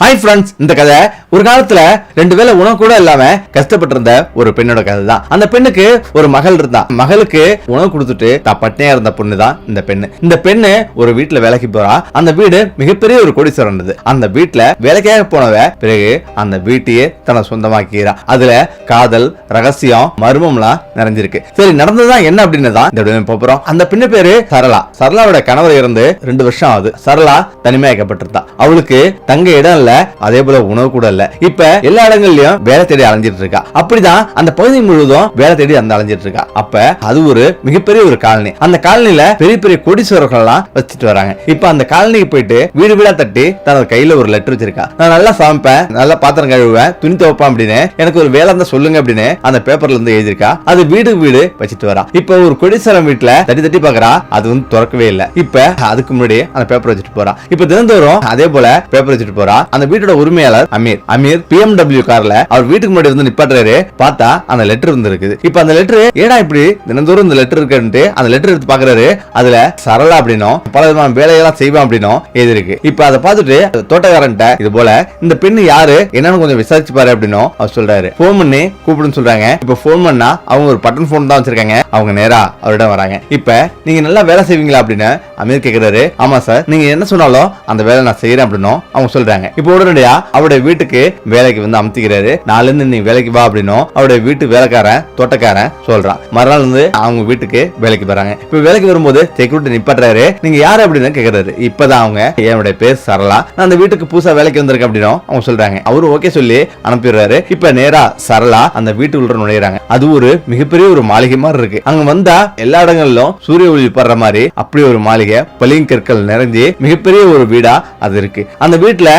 Hi friends இந்த கதை ஒரு காலத்துல ரெண்டு வேளை உணவு கூட இல்லாம கஷ்டப்பட்டு இருந்த ஒரு பெண்ணோட கதை தான். அந்த பெண்ணுக்கு ஒரு மகள் இருந்தா. மகளுக்கு உணவு கொடுத்துட்டு தான் பட்னியா இருந்த பொண்ணு தான் இந்த பெண்ணு. இந்த பெண்ணு ஒரு வீட்டுல வேலைக்கு போறா. அந்த வீடு மிகப்பெரிய ஒரு கோடீஸ்வரன் இருந்தது. அந்த வீட்டுல வேலைக்காக போனவ பிறகு அந்த வீட்டையே தன சொந்தமாக்கிறா அதுல காதல் ரகசியம் மர்மம்லாம் நிறைஞ்சிருக்கு. சரி நடந்ததுதான் என்ன அப்படின்னு தான் இந்த போறோம். அந்த பெண்ணு பேரு சரளா. சரளாவோட கணவர் இருந்து ரெண்டு வருஷம் ஆகுது. சரளா தனிமையாக்கப்பட்டிருந்தா. அவளுக்கு தங்க இடம் இல்ல. அதே போல உணவு கூட இல்ல. இப்ப எல்லா இடங்கள்லயும் வேலை தேடி அலைஞ்சிட்டு இருக்கா. அப்படிதான் அந்த பகுதி முழுவதும் வேலை தேடி அந்த அலைஞ்சிட்டு இருக்கா. அப்ப அது ஒரு மிகப்பெரிய ஒரு காலனி. அந்த காலனில பெரிய பெரிய கோடீஸ்வரர்கள் எல்லாம் வச்சுட்டு வராங்க. இப்ப அந்த காலனிக்கு போயிட்டு வீடு வீடா தட்டி தனது கையில ஒரு லெட்டர் வச்சிருக்கா. நான் நல்லா சமைப்பேன் நல்லா பாத்திரம் கழுவுவேன் துணி துவைப்பேன் அப்படின்னு எனக்கு ஒரு வேலை இருந்தா சொல்லுங்க அப்படின்னு அந்த பேப்பர்ல இருந்து எழுதிருக்கா அது வீடு வீடு வச்சுட்டு வரா. இப்ப ஒரு கொடிசரம் வீட்டுல தட்டி தட்டி பாக்குறா அது வந்து திறக்கவே இல்ல. இப்ப அதுக்கு முன்னாடி அந்த பேப்பர் வச்சுட்டு போறா. இப்ப தினந்தோறும் அதே போல பேப்பர் வச்சுட்டு போறா. அந்த வீட்டோட உரிமையாளர் அமீர். அமீர் பிஎம்டபிள்யூ கார்ல அவர் வீட்டுக்கு முன்னாடி வந்து நிப்பாட்டுறாரு. பார்த்தா அந்த லெட்டர் வந்து இருக்குது இப்ப அந்த லெட்டர் ஏடா இப்படி தினந்தோறும் இந்த லெட்டர் இருக்குன்ட்டு அந்த லெட்டர் எடுத்து பாக்குறாரு. அதுல சரளா அப்படின்னும் பல விதமான வேலையெல்லாம் செய்வான் அப்படின்னும் எழுதிருக்கு இப்ப அதை பார்த்துட்டு தோட்டக்காரன்ட்ட இது போல இந்த பெண்ணு யாரு? என்னன்னு கொஞ்சம் விசாரிச்சு பாரு அப்படின்னும் அவர் சொல்றாரு. போன் பண்ணி கூப்பிடுன்னு சொல்றாங்க. இப்ப போன் பண்ணா அவங்க ஒரு பட்டன் போன் தான் வச்சிருக்காங்க. அவங்க நேரா அவரிடம் வராங்க. இப்ப நீங்க நல்லா வேலை செய்வீங்களா அப்படின்னு அமீர் கேக்குறாரு. ஆமா சார் நீங்க என்ன சொன்னாலும் அந்த வேலை நான் செய்யறேன் அப்படின்னும் அவங்க சொல்றாங்க. இப்போ உடனடியா அவருடைய வீட்டுக்கு வேலைக்கு வந்து அமுத்திக்கிறாரு. நாலுல இருந்து நீ வேலைக்கு வா அப்படின்னும் அவருடைய வீட்டு வேலைக்காரன் தோட்டக்காரன் சொல்றான். மறுநாள் வந்து அவங்க வீட்டுக்கு வேலைக்கு வராங்க. இப்ப வேலைக்கு வரும்போது செக்யூரிட்டி நிப்பாட்டுறாரு. நீங்க யாரு அப்படின்னு கேக்குறாரு. இப்பதான் அவங்க என்னுடைய பேர் சரளா. நான் அந்த வீட்டுக்கு புதுசா வேலைக்கு வந்திருக்கேன் அப்படின்னும் அவங்க சொல்றாங்க. அவரு ஓகே சொல்லி அனுப்பிடுறாரு. இப்ப நேரா சரளா அந்த வீட்டுக்குள்ள நுழையிறாங்க. அது ஒரு மிகப்பெரிய ஒரு மாளிகை மாதிரி இருக்கு. அங்க வந்தா எல்லா இடங்களிலும் சூரிய ஒளி படுற மாதிரி அப்படி ஒரு மாளிகை. பளிங்கற்கள் நிறைஞ்சு மிகப்பெரிய ஒரு வீடா அது இருக்கு. அந்த வீட்டுல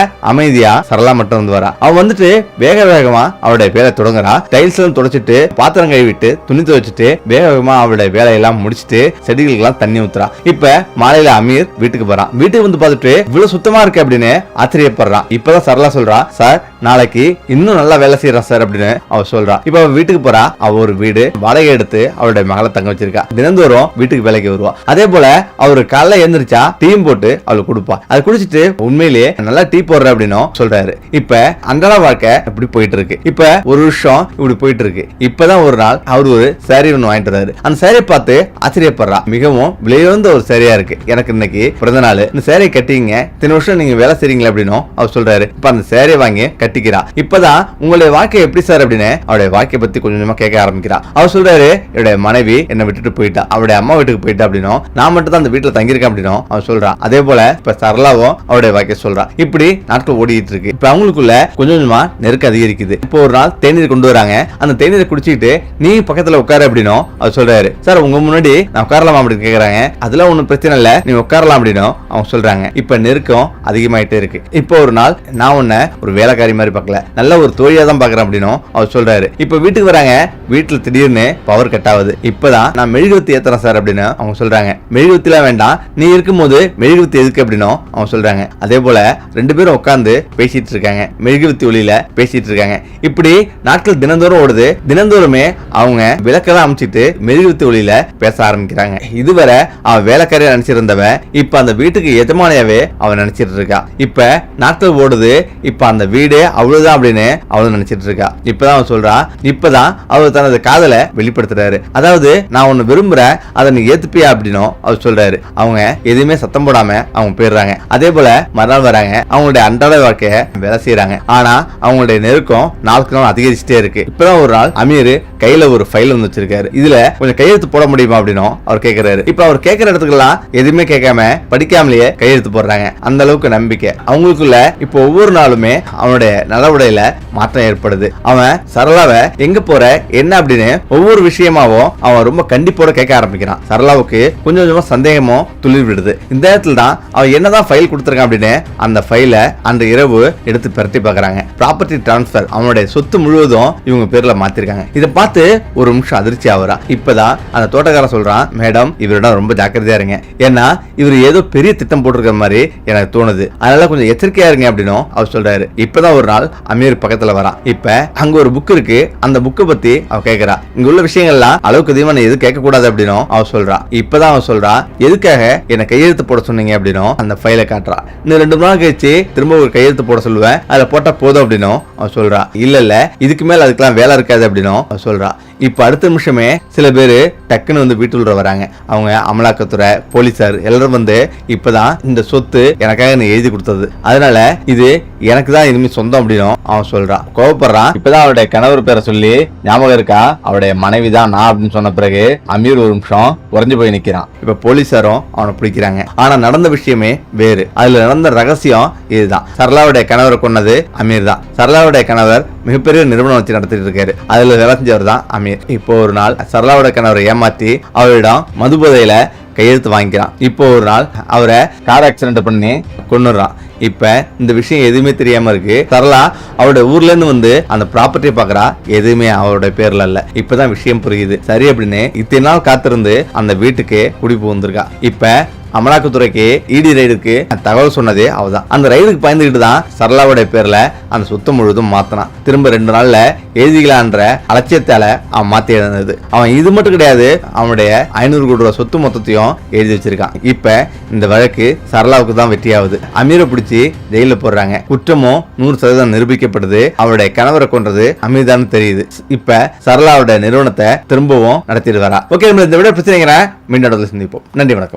அமைதியா சரளா மட்டும் வந்து வரா. அவ வந்துட்டு வேக வேகமா அவளுடைய வேலை தொடங்குறா. டைல்ஸ் எல்லாம் தொடச்சிட்டு பாத்திரம் கழுவிட்டு துணி துவைச்சிட்டு வேக வேகமா அவளுடைய வேலையெல்லாம் முடிச்சிட்டு செடிகளுக்கு எல்லாம் தண்ணி ஊத்துறா. இப்ப மாலையில அமீர் வீட்டுக்கு போறான் வீட்டுக்கு வந்து பார்த்துட்டு இவ்வளவு சுத்தமா இருக்கு அப்படின்னு ஆச்சரியப்படுறான் இப்பதான் சரளா சொல்றா சார் நாளைக்கு இன்னும் நல்லா வேலை செய்யறான் சார் அப்படின்னு அவ சொல்றா. இப்ப அவ வீட்டுக்கு போறா. அவ ஒரு வீடு வாடகை எடுத்து அவளுடைய மகளை தங்க வச்சிருக்கா. தினந்தோறும் வீட்டுக்கு வேலைக்கு வருவா. அதே போல அவரு காலைல எழுந்திரிச்சா டீயும் போட்டு அவளுக்கு கொடுப்பா. அது குடிச்சிட்டு உண்மையிலேயே நல்லா டீ போடுற அப்படின்னு சொல்றாரு. இப்ப அன்றாட வாழ்க்கை இப்படி போயிட்டு இருக்கு இப்ப ஒரு வருஷம் இப்படி போயிட்டு இருக்கு இப்பதான் ஒரு நாள் அவர் ஒரு சாரி ஒன்று வாங்கிட்டு வராரு அந்த சாரியை பார்த்து ஆச்சரியப்படுறா. மிகவும் விலையுந்த ஒரு சாரியா இருக்கு. எனக்கு இன்னைக்கு பிறந்த நாள். இந்த சாரியை கட்டிங்க. இத்தனை வருஷம் நீங்க வேலை செய்றீங்களா அப்படின்னு அவர் சொல்றாரு. இப்ப அந்த சாரியை வாங்கி கட்டிக்கிறா. இப்பதான் உங்களுடைய வாழ்க்கை எப்படி சார் அப்படின்னு அவருடைய வாழ்க்கையை பத்தி கொஞ்சம் கொஞ்சமா கேட்க ஆரம்பிக்கிறா. அவர் சொல்றாரு என்னுடைய மனைவி என்னை விட்டுட்டு போயிட்டா. அவருடைய அம்மா வீட்டுக்கு போயிட்டா அப்படின்னு நான் மட்டும் தான் அந்த வீட்டுல தங்கியிருக்கேன் அப்படின்னு அவர் சொல்றான் அதே போல இப்ப சரளாவும் அவருடைய வாழ்க்கை சொல்றான் இப்படி நாட்கள் ஓடிட்டு இருக்கு இப்ப அவங்களுக்குள்ள கொஞ்சம் கொஞ்சமா நெருக்கம் அதிகரிக்குது. இப்போ ஒரு நாள் தேநீர் கொண்டு வராங்க. அந்த தேநீரை குடிச்சிட்டு நீ பக்கத்துல உட்காரு அப்படின்னும் அவர் சொல்றாரு சார் உங்க முன்னாடி நான் உட்காரலாமா? அப்படின்னு கேக்குறாங்க. அதெல்லாம் ஒண்ணும் பிரச்சனை இல்ல. நீ உட்காரலாம் அப்படின்னும் அவங்க சொல்றாங்க. இப்ப நெருக்கம் அதிகமாயிட்டே இருக்கு. இப்போ ஒரு நாள் நான் உன்னை ஒரு வேலைக்காரி மாதிரி பார்க்கல. நல்ல ஒரு தோழியா தான் பாக்குறேன் அப்படின்னும் அவர் சொல்றாரு. இப்ப வீட்டுக்கு வராங்க. வீட்டுல திடீர்னு பவர் கட் ஆகுது. இப்பதான் நான் மெழுகுவத்தி ஏத்துறேன் சார் அப்படின்னு அவங்க சொல்றாங்க. மெழுகுவத்திலாம் வேண்டாம். நீ இருக்கும்போது மெழுகுவத்தி எதுக்கு அப்படின்னும் அவங்க சொல்றாங்க. அதே போல ரெண்டு பேரும் உட்காந்து பேசிட்டு இருக்காங்க மெழுகுவத்தி ஒளியில பேசிட்டு இருக்காங்க இப்படி நாட்கள் தினந்தோறும் ஓடுது. தினந்தோறுமே அவங்க விளக்கெல்லாம் அமைச்சிட்டு மெழுகுவத்தி ஒளியில பேச ஆரம்பிக்கிறாங்க. இதுவரை அவன் வேலைக்காரியா நினைச்சிருந்தவன் இப்ப அந்த வீட்டுக்கு எஜமானியாவே அவன் நினைச்சிட்டு இருக்கா இப்ப நாட்கள் ஓடுது. இப்ப அந்த வீடே அவ்வளவுதான் அப்படின்னு அவளும் நினைச்சிட்டு இருக்கா இப்பதான் அவன் சொல்றா இப்பதான் அவர் தனது காதலை வெளிப்படுத்துறாரு. அதாவது நான் ஒண்ணு விரும்புறேன். அதை நீ ஏத்துப்பியா? அப்படின்னும் அவர் சொல்றாரு. அவங்க எதுவுமே சத்தம் போடாம அவங்க போயிடுறாங்க. அதே போல மறுநாள் வராங்க. அவங்களுடைய அன்றாட வாழ்க்கைய வேலை செய்யறாங்க ஆனா அவங்களுடைய நெருக்கம் நாளுக்கு நாள் அதிகரிச்சுட்டே இருக்கு. இப்பதான் ஒரு நாள் அமீர் கையில ஒரு ஃபைல் வந்து வச்சிருக்காரு. இதுல கொஞ்சம் கையெழுத்து போட முடியுமா அப்படின்னு அவர் கேக்குறாரு. இப்ப அவர் கேட்கிற இடத்துக்கெல்லாம் எதுவுமே கேட்காம படிக்காமலேயே கையெழுத்து போடுறாங்க. அந்த அளவுக்கு நம்பிக்கை. அவங்களுக்குள்ள இப்போ ஒவ்வொரு நாளுமே அவனுடைய நடவடையில மாற்றம் ஏற்படுது. அவன் சரளாவை எங்க போற என்ன அப்படின்னு ஒவ்வொரு விஷயமாவும் அவன் ரொம்ப கண்டிப்போட கேட்க ஆரம்பிக்கிறான். சரளாவுக்கு கொஞ்சம் கொஞ்சமா சந்தேகமும் துளிர் விடுது இந்த இடத்துல தான் அவன் என்னதான் ஃபைல் கொடுத்துருக்கான் அப்படின்னு அந்த ஃபைல அந்த இரவு எடுத்து பிரட்டி பார்க்குறாங்க. ப்ராப்பர்ட்டி டிரான்ஸ்ஃபர் அவனுடைய சொத்து முழுவதும் இவங்க பேரில் மாற்றிருக்காங்க இதை பார்த்து ஒரு நிமிஷம் அதிர்ச்சி ஆகுறா. இப்போதான் அந்த தோட்டக்காரன் சொல்றான் மேடம் இவரிடம் ரொம்ப ஜாக்கிரதையா இருங்க. ஏன்னா இவர் ஏதோ பெரிய திட்டம் போட்டிருக்கிற மாதிரி எனக்கு தோணுது. அதனால கொஞ்சம் எச்சரிக்கையா இருங்க அப்படின்னும் அவர் சொல்றாரு. இப்போதான் ஒரு நாள் அமீர் பக்கத்தில் வரான். இப்போ அங்க ஒரு புக் இருக்கு. அந்த புக்கை பற்றி அவ கேட்குறா இங்க உள்ள விஷயங்கள்லாம் அளவுக்கு அதிகமாக நான் எதுவும் கேட்கக்கூடாது அப்படின்னும் அவ சொல்றா. இப்போதான் அவர் சொல்றா எதுக்காக என்னை கையெழுத்து போட சொன்னீங்க? அப்படின்னும் அந்த ஃபைலை காட்டுறா. இன்னும் ரெண்டு நாள் கழிச்சு திரும்ப ஒரு ஒரு கையெழுத்து போட சொல்லுவேன். அதில் போட்டால் போதும் அப்படின்னும் அவன் சொல்கிறா இல்லை இல்லை இதுக்கு மேலே அதுக்கெல்லாம் வேலை இருக்காது அப்படின்னும் அவன் சொல்கிறான் இப்போ அடுத்த நிமிஷமே சில பேர் டக்குன்னு வந்து வீட்டுள்ள வராங்க. அவங்க அமலாக்கத்துறை போலீஸார் எல்லாரும் வந்து இப்பதான் இந்த சொத்து எனக்காக நீ எழுதி கொடுத்தது. அதனால இது எனக்கு தான் இனிமே சொந்தம் அப்படின்னு அவன் சொல்றான் கோவப்படுறான் இப்பதான் அவருடைய கணவர் பேரை சொல்லி ஞாபகம் இருக்கா? அவருடைய மனைவி தான் நான் அப்படின்னு சொன்ன பிறகு அமீர் ஒரு நிமிஷம் உறைஞ்சு போய் நிக்கிறான். இப்ப போலீசாரும் அவனை பிடிக்கிறாங்க. ஆனா நடந்த விஷயமே வேறு. அதுல நடந்த ரகசியம் இதுதான். சரளாவுடைய கணவரை கொன்னது அமீர் தான் சரளாவுடைய கணவர் மிகப்பெரிய நிறுவனம் வச்சு நடத்திட்டு இருக்காரு. அதுல விளைஞ்சவர் தான் அமீர். இப்போ ஒரு நாள் சரளாவோட கணவரை ஏமாத்தி அவரிடம் மதுபோதையில கையெழுத்து வாங்கிக்கிறான். இப்போ ஒரு நாள் அவரை கார் ஆக்சிடென்ட் பண்ணி கொன்னுறான் இப்ப இந்த விஷயம் எதுவுமே தெரியாம இருக்கு. சரளா அவரோட ஊர்ல இருந்து வந்து அந்த ப்ராப்பர்ட்டியை பாக்குறா. எதுவுமே அவரோட பேர்ல இல்ல. இப்பதான் விஷயம் புரியுது. சரி அப்படின்னு இத்தனை நாள் காத்திருந்து அந்த வீட்டுக்கு குடி புகுந்திருக்கா இப்ப அமலாக்கத்துறைக்கு இடி ரைடுக்கு தகவல் சொன்னதே அவதான் அந்த ரைடுக்கு பயந்துகிட்டு தான் சரளாவுடைய பேர்ல அந்த சொத்து முழுவதும் மாத்தினான். திரும்ப ரெண்டு நாள்ல எழுதிக்கலான்ற அலட்சியத்தால அவன் மாத்தி எழுந்தது அவன் இது மட்டும் கிடையாது அவனுடைய ஐநூறு கோடி ரூபாய் சொத்து மொத்தத்தையும் எழுதி வச்சிருக்கான். இப்ப இந்த வழக்கு சரளாவுக்கு தான் வெற்றியாகுது. அமீரை பிடிச்சி ஜெயில போடுறாங்க. குற்றமும் நூறு சதவீதம் நிரூபிக்கப்படுது. அவருடைய கணவரை கொன்றது அமீர்தான் தெரியுது. இப்ப சரளாவுடைய நிறுவனத்தை திரும்பவும் நடத்திட்டு வரா. ஓகே நம்ம இந்த விட பிரச்சனைங்கிற மீண்டும் சந்திப்போம். நன்றி வணக்கம்.